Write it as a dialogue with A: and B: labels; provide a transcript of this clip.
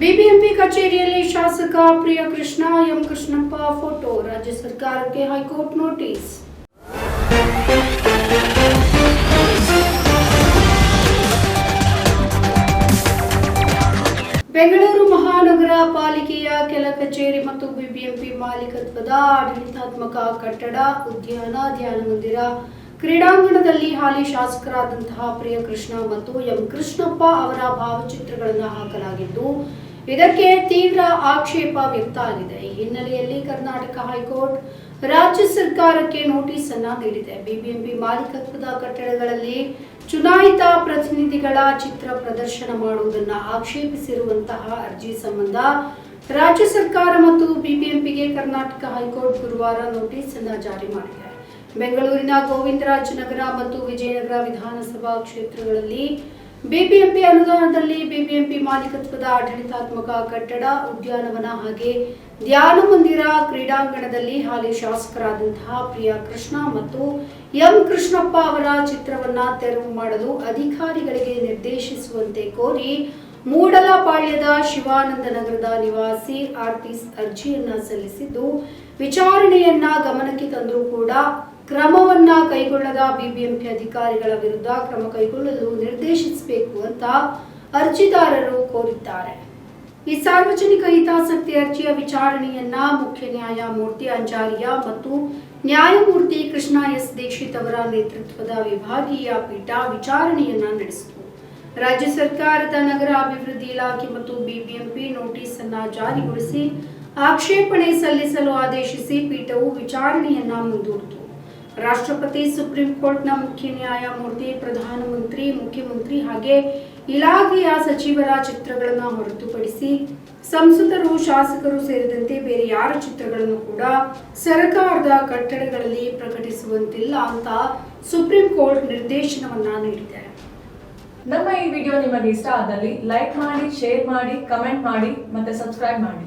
A: BBMP ಕಚೇರಿಯಲ್ಲಿ ಶಾಸಕ Priya Krishna M Krishnappa photo, ರಾಜ್ಯ ಸರ್ಕಾರಕ್ಕೆ ಹೈಕೋರ್ಟ್ ನೋಟಿಸ್. ಬೆಂಗಳೂರು ಮಹಾನಗರ ಪಾಲಿಕೆಯ ಕೆಲ ಕಚೇರಿ ಮತ್ತು ಬಿಬಿಎಂಪಿ ಮಾಲೀಕತ್ವದ ಆಡಳಿತಾತ್ಮಕ ಕಟ್ಟಡ, ಉದ್ಯಾನ, ಧ್ಯಾನ ಮಂದಿರ, ಕ್ರೀಡಾಂಗಣದಲ್ಲಿ ಹಾಲಿ ಶಾಸಕರಾದಂತಹ ಪ್ರಿಯ ಕೃಷ್ಣ ಮತ್ತು ಎಂ ಕೃಷ್ಣಪ್ಪ ಅವರ ಭಾವಚಿತ್ರಗಳನ್ನು ಹಾಕಲಾಗಿದ್ದು ಇದಕ್ಕೆ ತೀವ್ರ ಆಕ್ಷೇಪ ವ್ಯಕ್ತ ಆಗಿದೆ. ಈ ಹಿನ್ನೆಲೆಯಲ್ಲಿ ಕರ್ನಾಟಕ ಹೈಕೋರ್ಟ್ ರಾಜ್ಯ ಸರ್ಕಾರಕ್ಕೆ ನೋಟಿಸ್ ಅನ್ನ ನೀಡಿದೆ. ಬಿಬಿಎಂಪಿ ಮಾಲೀಕತ್ವದ ಕಟ್ಟಡಗಳಲ್ಲಿ ಚುನಾಯಿತ ಪ್ರತಿನಿಧಿಗಳ ಚಿತ್ರ ಪ್ರದರ್ಶನ ಮಾಡುವುದನ್ನು ಆಕ್ಷೇಪಿಸಿರುವಂತಹ ಅರ್ಜಿ ಸಂಬಂಧ ರಾಜ್ಯ ಸರ್ಕಾರ ಮತ್ತು ಬಿಬಿಎಂಪಿಗೆ ಕರ್ನಾಟಕ ಹೈಕೋರ್ಟ್ ಗುರುವಾರ ನೋಟಿಸ್ ಅನ್ನ ಜಾರಿ ಮಾಡಿದೆ. ಬೆಂಗಳೂರಿನ ಗೋವಿಂದರಾಜ ನಗರ ಮತ್ತು ವಿಜಯನಗರ ವಿಧಾನಸಭಾ ಕ್ಷೇತ್ರಗಳಲ್ಲಿ ಬಿಬಿಎಂಪಿ ಅನುದಾನದಲ್ಲಿ ಬಿಬಿಎಂಪಿ ಮಾಲೀಕತ್ವದ ಆಡಳಿತಾತ್ಮಕ ಕಟ್ಟಡ, ಉದ್ಯಾನವನ ಹಾಗೆ ಧ್ಯಾನ ಮಂದಿರ ಕ್ರೀಡಾಂಗಣದಲ್ಲಿ ಹಾಲಿ ಶಾಸಕರಾದಂತಹ ಪ್ರಿಯಾ ಕೃಷ್ಣ ಮತ್ತು ಎಂ ಕೃಷ್ಣಪ್ಪ ಅವರ ಚಿತ್ರವನ್ನ ತೆರವು ಮಾಡಲು ಅಧಿಕಾರಿಗಳಿಗೆ ನಿರ್ದೇಶಿಸುವಂತೆ ಕೋರಿ ಮೂಡಲಪಾಳ್ಯದ ಶಿವಾನಂದ ನಗರದ ನಿವಾಸಿ ಆರ್ಟಿಸ್ ಅರ್ಜಿಯನ್ನ ಸಲ್ಲಿಸಿದ್ದು, ವಿಚಾರಣೆಯನ್ನ ಗಮನಕ್ಕೆ ತಂದರೂ ಕೂಡ ಕ್ರಮವನ್ನ ಕೈಗೊಳ್ಳದ ಬಿಬಿಎಂಪಿ ಅಧಿಕಾರಿಗಳ ವಿರುದ್ಧ ಕ್ರಮ ಕೈಗೊಳ್ಳಲು ನಿರ್ದೇಶಿಸಬೇಕು ಅಂತ ಅರ್ಜಿದಾರರು ಕೋರಿದ್ದಾರೆ. ಈ ಸಾರ್ವಜನಿಕ ಹಿತಾಸಕ್ತಿ ಅರ್ಜಿಯ ವಿಚಾರಣೆಯನ್ನ ಮುಖ್ಯ ನ್ಯಾಯಮೂರ್ತಿ ಅಂಜಾರಿಯ ಮತ್ತು ನ್ಯಾಯಮೂರ್ತಿ ಕೃಷ್ಣ ಎಸ್ ದೀಕ್ಷಿತ್ ಅವರ ನೇತೃತ್ವದ ವಿಭಾಗೀಯ ಪೀಠ ವಿಚಾರಣೆಯನ್ನ ನಡೆಸಿತು. ರಾಜ್ಯ ಸರ್ಕಾರದ ನಗರ ಅಭಿವೃದ್ಧಿ ಇಲಾಖೆ ಮತ್ತು ಬಿಬಿಎಂಪಿ ನೋಟಿಸ್ ಅನ್ನ ಜಾರಿಗೊಳಿಸಿ ಆಕ್ಷೇಪಣೆ ಸಲ್ಲಿಸಲು ಆದೇಶಿಸಿ ಪೀಠವು ವಿಚಾರಣೆಯನ್ನ ಮುಂದೂಡಿತು. ರಾಷ್ಟ್ರಪತಿ ಸುಪ್ರೀಂ ಕೋರ್ಟ್ನ ಮುಖ್ಯ ನ್ಯಾಯಮೂರ್ತಿ, ಪ್ರಧಾನಮಂತ್ರಿ, ಮುಖ್ಯಮಂತ್ರಿ ಹಾಗೆ ಇಲಾಖೆಯ ಸಚಿವರ ಚಿತ್ರಗಳನ್ನು ಹೊರತುಪಡಿಸಿ ಸಂಸದರು, ಶಾಸಕರು ಸೇರಿದಂತೆ ಬೇರೆ ಯಾರ ಚಿತ್ರಗಳನ್ನು ಕೂಡ ಸರ್ಕಾರದ ಕಟ್ಟಡಗಳಲ್ಲಿ ಪ್ರಕಟಿಸುವಂತಿಲ್ಲ ಅಂತ ಸುಪ್ರೀಂ ಕೋರ್ಟ್ ನಿರ್ದೇಶನವನ್ನ ನೀಡಿದೆ.
B: ನಮ್ಮ ಈ ವಿಡಿಯೋ ನಿಮಗೆ ಇಷ್ಟ ಆದಲ್ಲಿ ಲೈಕ್ ಮಾಡಿ, ಶೇರ್ ಮಾಡಿ, ಕಮೆಂಟ್ ಮಾಡಿ ಮತ್ತೆ ಸಬ್ಸ್ಕ್ರೈಬ್ ಮಾಡಿ.